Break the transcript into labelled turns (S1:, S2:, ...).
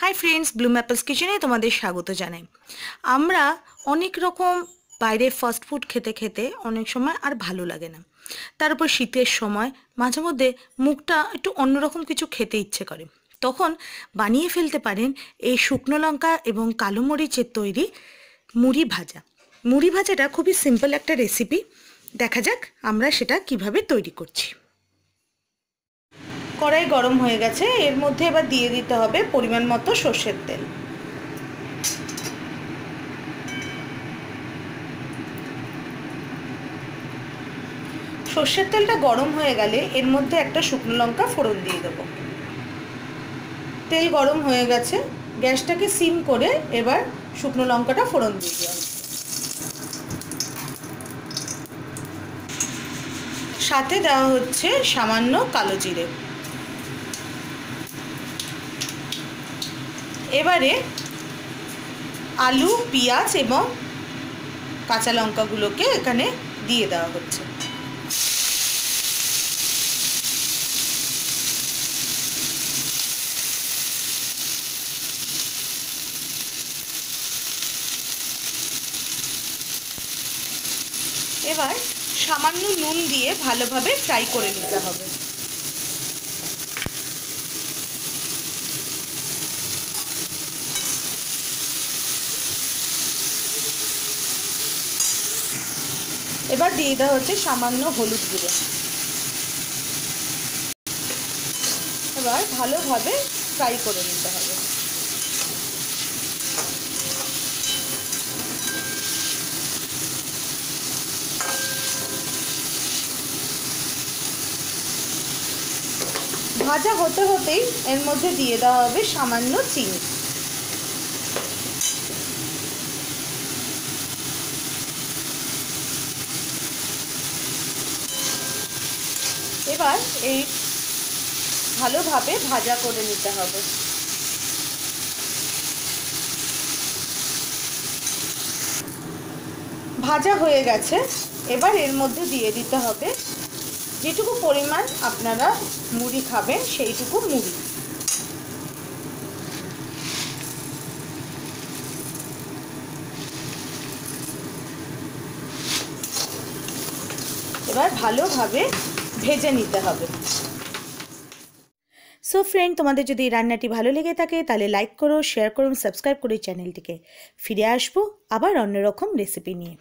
S1: Hi friends Bloom apples কিচেনে তোমাদের স্বাগত জানাই। আমরা অনেক রকম বাইরে ফাস্ট ফুড খেতে খেতে অনেক সময় আর ভালো লাগে না। তার উপর শীতের সময় মাঝে মধ্যে মুখটা একটু অন্যরকম কিছু খেতে ইচ্ছে করে। তখন বানিয়ে ফেলতে পারেন এই শুকনো লঙ্কা এবং কালো মরিচের তৈরি মুড়ি ভাজা। মুড়ি ভাজাটা খুবই সিম্পল একটা রেসিপি দেখা যাক আমরা সেটা কীভাবে তৈরি করছি। কড়াই গরম হয়ে গেছে, এর মধ্যে এবার দিয়ে দিতে হবে পরিমাণ মতো সর্ষের তেল। সর্ষের তেলটা গরম হয়ে গেলে এর মধ্যে একটা শুকনো লঙ্কা ফোড়ন দিয়ে দেবো। তেল গরম হয়ে গেছে, গ্যাসটাকে সিম করে এবার শুকনো লঙ্কাটা ফোড়ন দিয়ে দেওয়া সাথে দেওয়া হচ্ছে সামান্য কালো জিরে। এবারে আলু, পেঁয়াজ এবং কাঁচা লঙ্কাগুলোকে এখানে দিয়ে দেওয়া হচ্ছে। এবার সামান্য নুন দিয়ে ভালোভাবে ফ্রাই করে নিতে হবে। এবার দিয়ে দেওয়া হচ্ছে সামান্য হলুদ গুঁড়ো। এবার ভালোভাবে ফ্রাই করে নিতে হবে। ভাজা হতে হতেই এর মধ্যে দিয়ে দেওয়া হবে সামান্য চিনি। এবার এই ভালোভাবে ভাজা করে নিতে হবে। ভাজা হয়ে গেছে। এবার এর মধ্যে দিয়ে দিতে হবে যেটুকু পরিমাণ আপনারা মুড়ি খাবেন সেইটুকু মুড়ি। এবার ভালোভাবে ভেজে নিতে হবে। সো ফ্রেন্ড তোমাদের যদি রান্নাটি ভালো লেগে থাকে, তাহলে লাইক করো শেয়ার করুন সাবস্ক্রাইব করে চ্যানেলটিকে ফিরে আসব আবার অন্যরকম রেসিপি নিয়ে।